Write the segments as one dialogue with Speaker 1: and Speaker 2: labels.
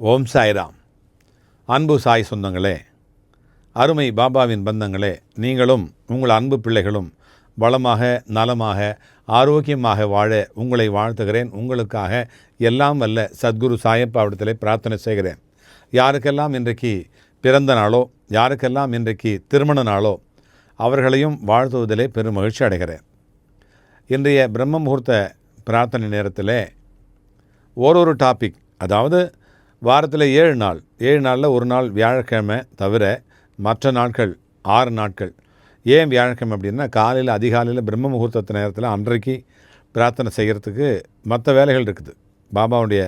Speaker 1: ஓம் சாய்ராம். அன்பு சாய் சொந்தங்களே அருமை பாபாவின் பந்தங்களே நீங்களும் உங்கள் அன்பு பிள்ளைகளும் வளமாக நலமாக ஆரோக்கியமாக வாழ உங்களை வாழ்த்துகிறேன். உங்களுக்காக எல்லாம் வல்ல சத்குரு சாயப்பாவிடத்திலே பிரார்த்தனை செய்கிறேன். யாருக்கெல்லாம் இன்றைக்கு பிறந்த நாளோ யாருக்கெல்லாம் இன்றைக்கு திருமண நாளோ அவர்களையும் வாழ்த்துவதிலே பெரும் மகிழ்ச்சி அடைகிறேன். இன்றைய பிரம்ம முகூர்த்த பிரார்த்தனை நேரத்தில் ஓரொரு டாபிக் அதாவது வாரத்தில் ஏழு நாள். ஏழு நாளில் ஒரு நாள் வியாழக்கிழமை தவிர மற்ற நாட்கள் ஆறு நாட்கள். ஏன் வியாழக்கிழமை அப்படின்னா காலையில் அதிகாலையில் பிரம்ம முகூர்த்தத்து நேரத்தில் அன்றைக்கு பிரார்த்தனை செய்கிறதுக்கு மற்ற வேலைகள் இருக்குது. பாபாவுடைய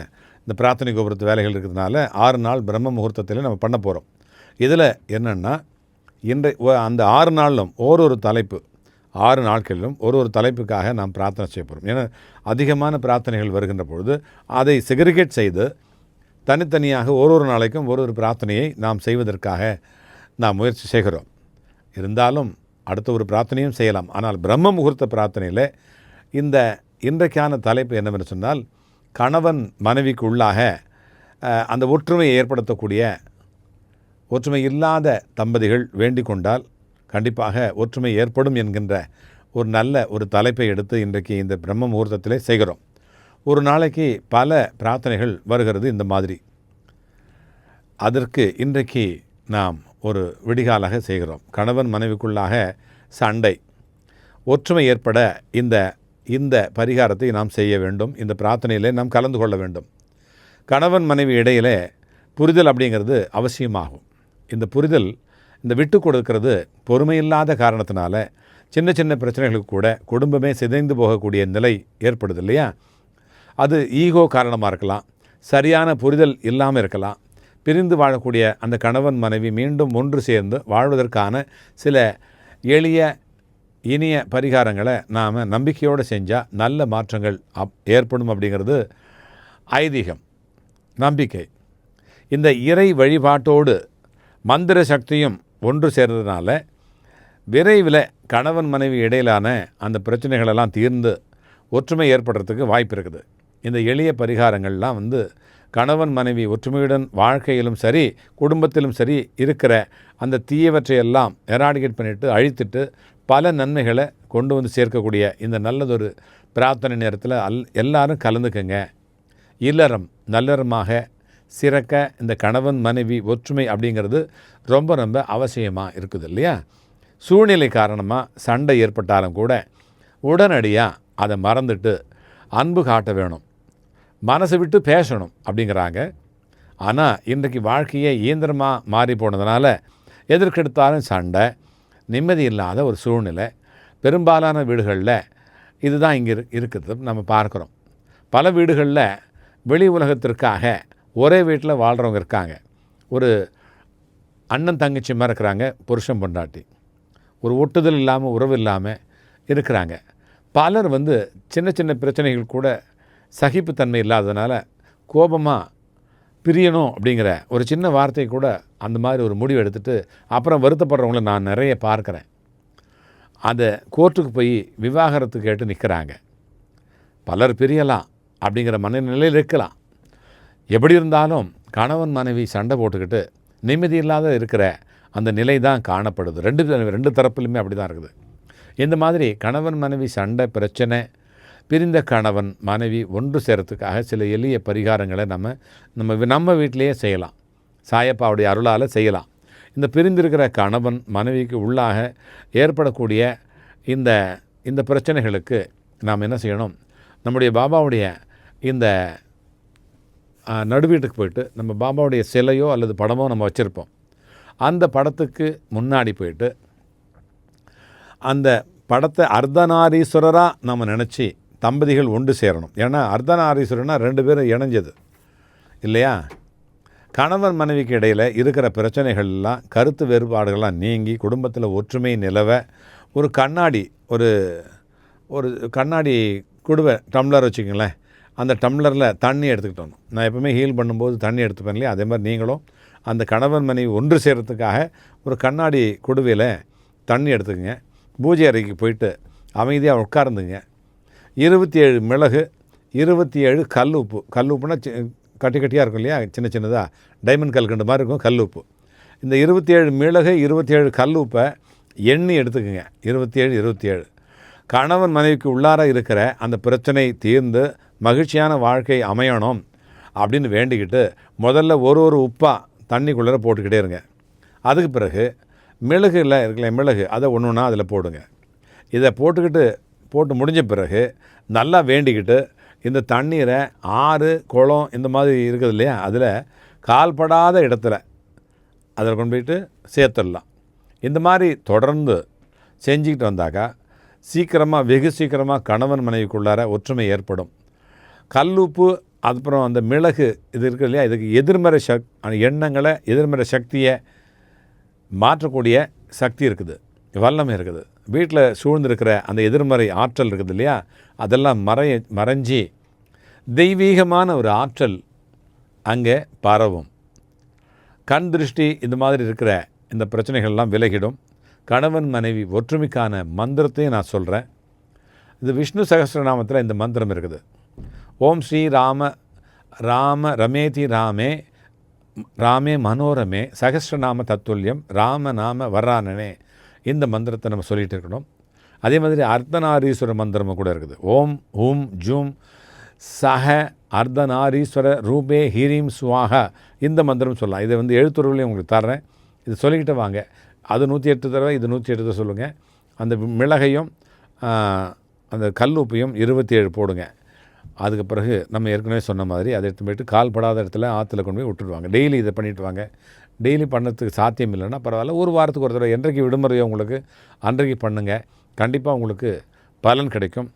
Speaker 1: இந்த பிரார்த்தனை கோபுரத்து வேலைகள் இருக்கிறதுனால ஆறு நாள் பிரம்ம முகூர்த்தத்தில் நம்ம பண்ண போகிறோம் இதில் என்னென்னா இன்றை அந்த ஆறு நாளிலும் ஓரொரு தலைப்பு ஆறு நாட்களிலும் ஒரு ஒரு தலைப்புக்காக நாம் பிரார்த்தனை செய்ய போகிறோம் ஏன்னா அதிகமான பிரார்த்தனைகள் வருகின்ற பொழுது அதை செக்ரிகேட் செய்து தனித்தனியாக ஒரு ஒரு நாளைக்கும் ஒரு ஒரு பிரார்த்தனையை நாம் செய்வதற்காக நாம் முயற்சி செய்கிறோம். இருந்தாலும் அடுத்த ஒரு பிரார்த்தனையும் செய்யலாம். ஆனால் பிரம்ம முகூர்த்த பிரார்த்தனையில் இந்த இன்றைக்கான தலைப்பு என்னவென்று சொன்னால் கணவன் மனைவிக்கு உள்ளாக அந்த ஒற்றுமையை ஏற்படுத்தக்கூடிய ஒற்றுமை இல்லாத தம்பதிகள் வேண்டிக் கொண்டால் கண்டிப்பாக ஒற்றுமை ஏற்படும் என்கின்ற ஒரு நல்ல ஒரு தலைப்பை எடுத்து இன்றைக்கு இந்த பிரம்ம முகூர்த்தத்திலே செய்கிறோம். ஒரு நாளைக்கு பல பிரார்த்தனைகள் வருகிறது இந்த மாதிரி. அதற்கு இன்றைக்கு நாம் ஒரு விடிகாலாக செய்கிறோம். கணவன் மனைவிக்குள்ளாக சண்டை ஒற்றுமை ஏற்பட இந்த இந்த பரிகாரத்தை நாம் செய்ய வேண்டும். இந்த பிரார்த்தனையிலே நாம் கலந்து கொள்ள வேண்டும். கணவன் மனைவி இடையிலே புரிதல் அப்படிங்கிறது அவசியமாகும். இந்த புரிதல் இந்த விட்டு கொடுக்கிறது பொறுமையில்லாத காரணத்தினால சின்ன சின்ன பிரச்சனைகளுக்கு கூட குடும்பமே சிதைந்து போகக்கூடிய நிலை ஏற்படுது இல்லையா? அது ஈகோ காரணமாக இருக்கலாம் சரியான புரிதல் இல்லாமல் இருக்கலாம். பிரிந்து வாழக்கூடிய அந்த கணவன் மனைவி மீண்டும் ஒன்று சேர்ந்து வாழ்வதற்கான சில எளிய இனிய பரிகாரங்களை நாம் நம்பிக்கையோடு செஞ்சால் நல்ல மாற்றங்கள் அப் ஏற்படும் அப்படிங்கிறது ஐதீகம் நம்பிக்கை. இந்த இறை வழிபாட்டோடு மந்திர சக்தியும் ஒன்று சேர்ந்ததுனால விரைவில் கணவன் மனைவி இடையிலான அந்த பிரச்சனைகளெல்லாம் தீர்ந்து ஒற்றுமை ஏற்படுறதுக்கு வாய்ப்பு இருக்குது. இந்த எளிய பரிகாரங்கள்லாம் வந்து கணவன் மனைவி ஒற்றுமையுடன் வாழ்க்கையிலும் சரி குடும்பத்திலும் சரி இருக்கிற அந்த தீயவற்றையெல்லாம் எராடிகேட் பண்ணிட்டு அழித்துட்டு பல நன்மைகளை கொண்டு வந்து சேர்க்கக்கூடிய இந்த நல்லதொரு பிரார்த்தனை நேரத்தில் அல் எல்லாரும் கலந்துக்கங்க. இல்லறம் நல்லறமாக சிறக்க இந்த கணவன் மனைவி ஒற்றுமை அப்படிங்கிறது ரொம்ப ரொம்ப அவசியமாக இருக்குது இல்லையா? சூழ்நிலை காரணமாக சண்டை ஏற்பட்டாலும் கூட உடனடியாக அதை மறந்துட்டு அன்பு காட்ட வேணும். மனசை விட்டு பேசணும் அப்படிங்கிறாங்க. ஆனால் இன்றைக்கு வாழ்க்கையே இயந்திரமாக மாறி போனதுனால எதற்கெடுத்தாலும் சண்டை நிம்மதி இல்லாத ஒரு சூழ்நிலை பெரும்பாலான வீடுகளில் இதுதான் இங்கே இரு நம்ம பார்க்குறோம். பல வீடுகளில் வெளி உலகத்திற்காக ஒரே வீட்டில் வாழ்கிறவங்க இருக்காங்க. ஒரு அண்ணன் தங்கச்சி மாதிரி இருக்கிறாங்க புருஷன் பொண்டாட்டி. ஒரு ஒட்டுதல் இல்லாமல் உறவு இல்லாமல் இருக்கிறாங்க. பலர் வந்து சின்ன சின்ன பிரச்சனைகள் கூட சகிப்புத்தன்மை இல்லாததுனால கோபமாக பிரியணும் அப்படிங்கிற ஒரு சின்ன வார்த்தை கூட அந்த மாதிரி ஒரு முடிவு எடுத்துட்டு அப்புறம் வருத்தப்படுறவங்கள நான் நிறைய பார்க்குறேன். அதை கோர்ட்டுக்கு போய் விவாகரத்து கேட்டு நிற்கிறாங்க பலர் பிரியலாம் அப்படிங்கிற மனநிலையில் இருக்கலாம். எப்படி இருந்தாலும் கணவன் மனைவி சண்டை போட்டுக்கிட்டு நிம்மதி இல்லாத இருக்கிற அந்த நிலை தான் காணப்படுது. ரெண்டு ரெண்டு தரப்புலையுமே அப்படி தான் இருக்குது. இந்த மாதிரி கணவன் மனைவி சண்டை பிரச்சனை பிரிந்த கணவன் மனைவி ஒன்று சேரத்துக்காக சில எளிய பரிகாரங்களை நம்ம நம்ம நம்ம வீட்டிலேயே செய்யலாம். சாயப்பாவுடைய அருளால் செய்யலாம். இந்த பிரிந்திருக்கிற கணவன் மனைவிக்கு உள்ளாக ஏற்படக்கூடிய இந்த இந்த பிரச்சனைகளுக்கு நாம் என்ன செய்யணும்? நம்முடைய பாபாவுடைய இந்த நடுவீட்டுக்கு போயிட்டு நம்ம பாபாவுடைய சிலையோ அல்லது படமோ நம்ம வச்சுருப்போம். அந்த படத்துக்கு முன்னாடி போயிட்டு அந்த படத்தை அர்த்தநாரீஸ்வரராக நம்ம நினச்சி தம்பதிகள் ஒன்று சேரணும். ஏன்னா அர்த்தநாரீஸ்வரர்னா ரெண்டு பேரும் இணைஞ்சது. இல்லையா? கணவன் மனைவிக்கு இடையில் இருக்கிற பிரச்சனைகள் எல்லாம் கருத்து வேறுபாடுகள்லாம் நீங்கி குடும்பத்தில் ஒற்றுமை நிலவ ஒரு கண்ணாடி ஒரு ஒரு கண்ணாடி குடுவை டம்ளர் வச்சுக்கங்களேன். அந்த டம்ளரில் தண்ணி எடுத்துக்கிட்டு நான் எப்பவுமே ஹீல் பண்ணும்போது தண்ணி எடுத்துப்பேன் இல்லையா? அதே மாதிரி நீங்களும் அந்த கணவன் மனைவி ஒன்று சேர்கிறதுக்காக ஒரு கண்ணாடி குடுவையில் தண்ணி எடுத்துக்கங்க. பூஜை அறைக்கு போயிட்டு அமைதியாக உட்கார்ந்துங்க. இருபத்தி ஏழு மிளகு இருபத்தி ஏழு கல் உப்பு கல் உப்புனா கட்டி கட்டியாக இருக்கும் இல்லையா? சின்ன சின்னதாக டைமண்ட் கல்கண்டு மாதிரி இருக்கும் கல் உப்பு இந்த இருபத்தி ஏழு மிளகு இருபத்தி ஏழு கல் உப்பை எண்ணி எடுத்துக்கோங்க. இருபத்தி ஏழு இருபத்தி ஏழு. கணவன் மனைவிக்கு உள்ளார இருக்கிற அந்த பிரச்சனை தீர்ந்து மகிழ்ச்சியான வாழ்க்கை அமையணும் அப்படின்னு வேண்டிக்கிட்டு முதல்ல ஒரு ஒரு உப்பாக தண்ணிக்குள்ளே போட்டுக்கிட்டே இருங்க. அதுக்கு பிறகு மிளகுல இருக்கல மிளகு அதை ஒன்று ஒன்றா அதில் போடுங்க. இதை போட்டுக்கிட்டு போட்டு முடிஞ்ச பிறகு நல்லா வேண்டிக்கிட்டு இந்த தண்ணீரை ஆறு குளம் இந்த மாதிரி இருக்குது இல்லையா? அதில் கால்படாத இடத்துல அதில் கொண்டு போயிட்டு சேர்த்துடலாம். இந்த மாதிரி தொடர்ந்து செஞ்சுக்கிட்டு வந்தாக்கா சீக்கிரமாக வெகு சீக்கிரமாக கணவன் மனைவிக்குள்ளார ஒற்றுமை ஏற்படும். கல்லுப்பு அப்புறம் அந்த மிளகு இது இருக்குது இல்லையா? இதுக்கு எதிர்மறை சக் எண்ணங்களை எதிர்மறை சக்தியை மாற்றக்கூடிய சக்தி இருக்குது. வல்லமை இருக்குது. வீட்டில் சூழ்ந்திருக்கிற அந்த எதிர்மறை ஆற்றல் இருக்குது இல்லையா? அதெல்லாம் மறைய மறைஞ்சி தெய்வீகமான ஒரு ஆற்றல் அங்கே பரவும். கண் திருஷ்டி இந்த மாதிரி இருக்கிற இந்த பிரச்சனைகள்லாம் விலகிடும். கணவன் மனைவி ஒற்றுமைக்கான மந்திரத்தையும் நான் சொல்கிறேன் இது விஷ்ணு சகசிரநாமத்தில் இந்த மந்திரம் இருக்குது. ஓம் ஸ்ரீ ராம ராம ரமேதி ராமே ராமே மனோரமே சகசிரநாம தத்துல்யம் ராம நாம வர்றானனே இந்த மந்திரத்தை நம்ம சொல்லிகிட்டு இருக்கணும். அதே மாதிரி அர்த்தநாரீஸ்வர மந்திரமும் கூட இருக்குது. ஓம் ஹூம் ஜூம் சஹ அர்த்தநாரீஸ்வர ரூபே ஹீரீம் சுவாக இந்த மந்திரம் சொல்லலாம். இதை வந்து எழுத்துறவுலையும் உங்களுக்கு தர்றேன். இது சொல்லிக்கிட்டு வாங்க. அது நூற்றி எட்டு தடவை இது நூற்றி எட்டு தடவை சொல்லுங்கள் அந்த மிளகையும் அந்த கல் உப்பையும் இருபத்தி ஏழு போடுங்க. அதுக்கு பிறகு நம்ம ஏற்கனவே சொன்ன மாதிரி அதை எடுத்து போயிட்டு கால் படாத இடத்துல ஆற்றுல கொண்டு போய் விட்டுடுவாங்க டெய்லி இதை பண்ணிட்டு வாங்க. டெய்லி பண்ணுறதுக்கு சாத்தியம் இல்லைன்னா பரவாயில்ல. ஒரு வாரத்துக்கு ஒரு தடவை என்றைக்கு விடுமுறையோ உங்களுக்கு அன்றைக்கு பண்ணுங்கள் கண்டிப்பாக உங்களுக்கு பலன் கிடைக்கும்.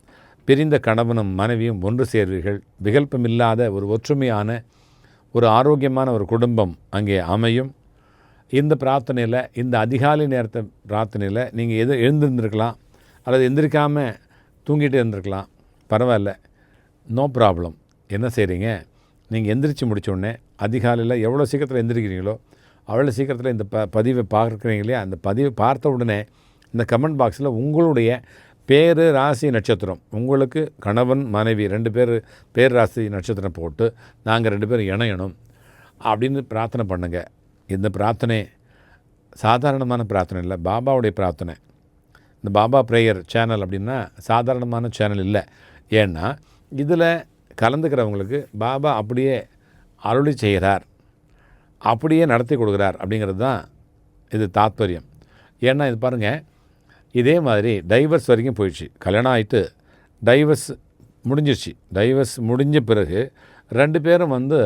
Speaker 1: பிரிந்த கணவனும் மனைவியும் ஒன்று சேர்வீர்கள். விகல்பமில்லாத ஒரு ஒற்றுமையான ஒரு ஆரோக்கியமான ஒரு குடும்பம் அங்கே அமையும். இந்த பிரார்த்தனையில் இந்த அதிகாலை நேரத்தை பிரார்த்தனையில் நீங்கள் எது எழுந்திருந்திருக்கலாம் அல்லது எந்திரிக்காமல் தூங்கிட்டு இருந்திருக்கலாம். பரவாயில்ல. No problem. என்ன செய்கிறீங்க நீங்கள் எந்திரிச்சு முடித்தோடனே அதிகாலையில் எவ்வளோ சீக்கிரத்தில் எந்திரிக்கிறீங்களோ அவ்வளோ சீக்கிரத்தில் இந்த ப பதிவை பார்க்குறீங்க இல்லையா? அந்த பதிவை பார்த்த உடனே இந்த கமெண்ட் பாக்ஸில் உங்களுடைய பேர் ராசி நட்சத்திரம். உங்களுக்கு கணவன் மனைவி ரெண்டு பேர் பேர் ராசி நட்சத்திரம் போட்டு நாங்கள் ரெண்டு பேரும் இணையணும் அப்படின்னு பிரார்த்தனை பண்ணுங்கள் இந்த பிரார்த்தனை சாதாரணமான பிரார்த்தனை இல்லை. பாபாவுடைய பிரார்த்தனை. இந்த பாபா ப்ரேயர் சேனல் அப்படின்னா சாதாரணமான சேனல் இல்லை. ஏன்னா இதில் கலந்துக்கிறவங்களுக்கு பாபா அப்படியே அருளி செய்கிறார். அப்படியே நடத்தி கொடுக்குறார் அப்படிங்கிறது தான் இது தாத்பரியம். ஏன்னா இது பாருங்கள் இதே மாதிரி டைவர்ஸ் வரைக்கும் போயிடுச்சு. கல்யாணம் ஆகிட்டு டைவர்ஸ் முடிஞ்சிருச்சு. டைவர்ஸ் முடிஞ்ச பிறகு ரெண்டு பேரும் வந்து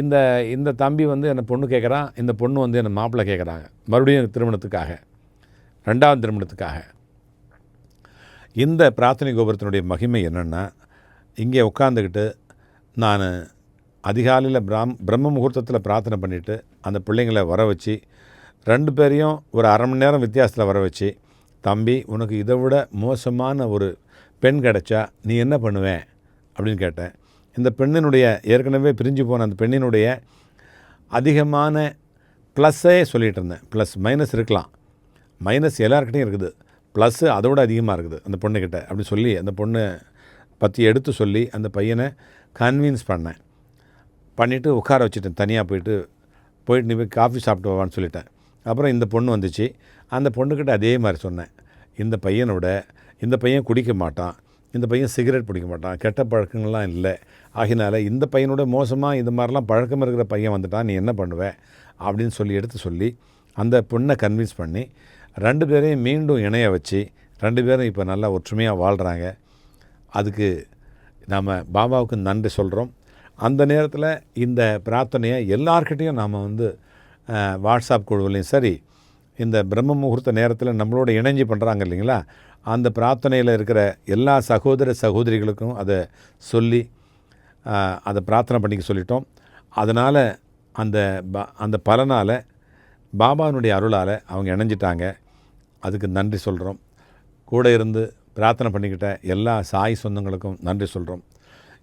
Speaker 1: இந்த இந்த தம்பி வந்து என்னை பொண்ணு கேட்குறான் இந்த பொண்ணு வந்து என்னை மாப்பிள்ளை கேட்குறாங்க. மறுபடியும் திருமணத்துக்காக ரெண்டாவது திருமணத்துக்காக. இந்த பிரார்த்தனை கோபுரத்தினுடைய மகிமை என்னென்னா இங்கே உட்காந்துக்கிட்டு நான் அதிகாலையில் பிராம் பிரம்ம முகூர்த்தத்தில் பிரார்த்தனை பண்ணிவிட்டு அந்த பிள்ளைங்களை வர வச்சு ரெண்டு பேரையும் ஒரு அரை மணி நேரம் வித்தியாசத்தில் வர வச்சு தம்பி உனக்கு இதை விட மோசமான ஒரு பெண் கிடச்சா நீ என்ன பண்ணுவேன் அப்படின்னு கேட்டேன். இந்த பெண்ணினுடைய ஏற்கனவே பிரிஞ்சு போன அந்த பெண்ணினுடைய அதிகமான ப்ளஸ்ஸே சொல்லிகிட்டு இருந்தேன். ப்ளஸ் மைனஸ் இருக்கலாம். மைனஸ் எல்லாருக்கிட்டையும் இருக்குது. ப்ளஸ்ஸு அதோட அதிகமாக இருக்குது அந்த பொண்ணுக்கிட்ட அப்படி சொல்லி அந்த பொண்ணை பற்றி எடுத்து சொல்லி அந்த பையனை கன்வின்ஸ் பண்ணேன். பண்ணிவிட்டு உட்கார வச்சுட்டேன் தனியாக போயிட்டு. போயிட்டு நீ போய் காஃபி சாப்பிட்டு வான்னு சொல்லிட்டேன். அப்புறம் இந்த பொண்ணு வந்துச்சு. அந்த பொண்ணுக்கிட்ட அதே மாதிரி சொன்னேன். இந்த பையனோட இந்த பையன் குடிக்க மாட்டான். இந்த பையன் சிகரெட் பிடிக்க மாட்டான். கெட்ட பழக்கங்கள்லாம் இல்லை. ஆகினால இந்த பையனோட மோசமாக இந்த மாதிரிலாம் பழக்கம் இருக்கிற பையன் வந்துட்டான். நீ என்ன பண்ணுவ? அப்படின்னு சொல்லி எடுத்து சொல்லி அந்த பொண்ணை கன்வின்ஸ் பண்ணி ரெண்டு பேரையும் மீண்டும் இணைய வச்சு ரெண்டு பேரும் இப்போ நல்லா ஒற்றுமையாக வாழ்கிறாங்க அதுக்கு நாம் பாபாவுக்கு நன்றி சொல்கிறோம் அந்த நேரத்தில் இந்த பிரார்த்தனையை எல்லார்கிட்டேயும் நாம் வந்து வாட்ஸ்அப் குழுவிலையும் சரி இந்த பிரம்ம முகூர்த்த நேரத்தில் நம்மளோட இணைஞ்சு பண்ணுறாங்க இல்லைங்களா? அந்த பிரார்த்தனையில் இருக்கிற எல்லா சகோதர சகோதரிகளுக்கும் அதை சொல்லி அதை பிரார்த்தனை பண்ணிக்க சொல்லிட்டோம். அதனால் அந்த ப அந்த பலனால் பாபாவினுடைய அருளால் அவங்க இணைஞ்சிட்டாங்க. அதுக்கு நன்றி சொல்கிறோம் கூட இருந்து பிரார்த்தனை பண்ணிக்கிட்ட எல்லா சாய் சொந்தங்களுக்கும் நன்றி சொல்கிறோம்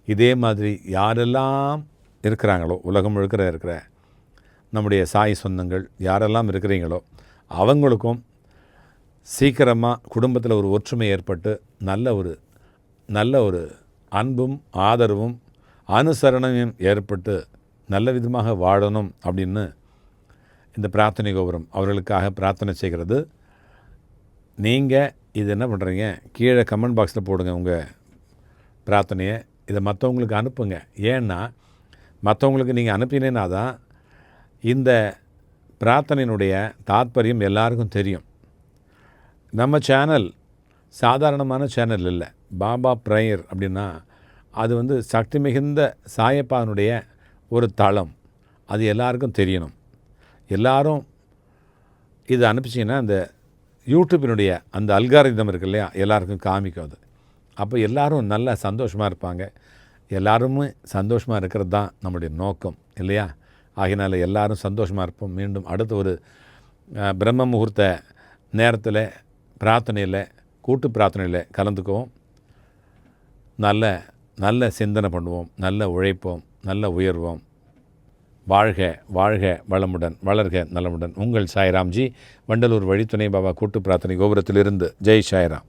Speaker 1: இதே மாதிரி யாரெல்லாம் இருக்கிறாங்களோ உலகம் முழுக்கிற இருக்கிற நம்முடைய சாய் சொந்தங்கள் யாரெல்லாம் இருக்கிறீங்களோ அவங்களுக்கும் சீக்கிரமாக குடும்பத்தில் ஒரு ஒற்றுமை ஏற்பட்டு நல்ல ஒரு நல்ல ஒரு அன்பும் ஆதரவும் அனுசரணையும் ஏற்பட்டு நல்ல விதமாக வாழணும் அப்படின்னு இந்த பிரார்த்தனை கோபுரம் அவர்களுக்காக பிரார்த்தனை செய்கிறது. நீங்கள் இது என்ன பண்ணுறீங்க கீழே கமெண்ட் பாக்ஸில் போடுங்க உங்கள் பிரார்த்தனையை. இதை மற்றவங்களுக்கு அனுப்புங்க. ஏன்னா மற்றவங்களுக்கு நீங்கள் அனுப்பினேன்னா தான் இந்த பிரார்த்தனையினுடைய தாத்பரியம் எல்லாருக்கும் தெரியும். நம்ம சேனல் சாதாரணமான சேனல் இல்லை. பாபா ப்ரேயர் அப்படின்னா அது வந்து சக்தி மிகுந்த சாயப்பானுடைய ஒரு தளம். அது எல்லாருக்கும் தெரியணும். எல்லாரும் இது அனுப்பிச்சிங்கன்னா அந்த யூடியூப்பினுடைய அந்த அல்காரிதம் இருக்கு இல்லையா? எல்லாருக்கும் காமிக்கும் அது. அப்போ எல்லாரும் நல்லா சந்தோஷமாக இருப்பாங்க. எல்லாருமே சந்தோஷமாக இருக்கிறது தான் நம்முடைய நோக்கம் இல்லையா? ஆகினால எல்லாரும் சந்தோஷமாக இருப்போம். மீண்டும் அடுத்த ஒரு பிரம்ம முகூர்த்த நேரத்தில் பிரார்த்தனையில் கூட்டு பிரார்த்தனையில் கலந்துக்குவோம். நல்ல நல்ல சிந்தனை பண்ணுவோம். நல்ல உழைப்போம். நல்ல உயர்வோம். வாழ்க வாழ்க வளமுடன் வளர்க நலமுடன். உங்கள் சாய்ராம்ஜி வண்டலூர் வழித்துணை பாபா கூட்டு பிரார்த்தனை கோபுரத்திலிருந்து. ஜெய் சாய்ராம்.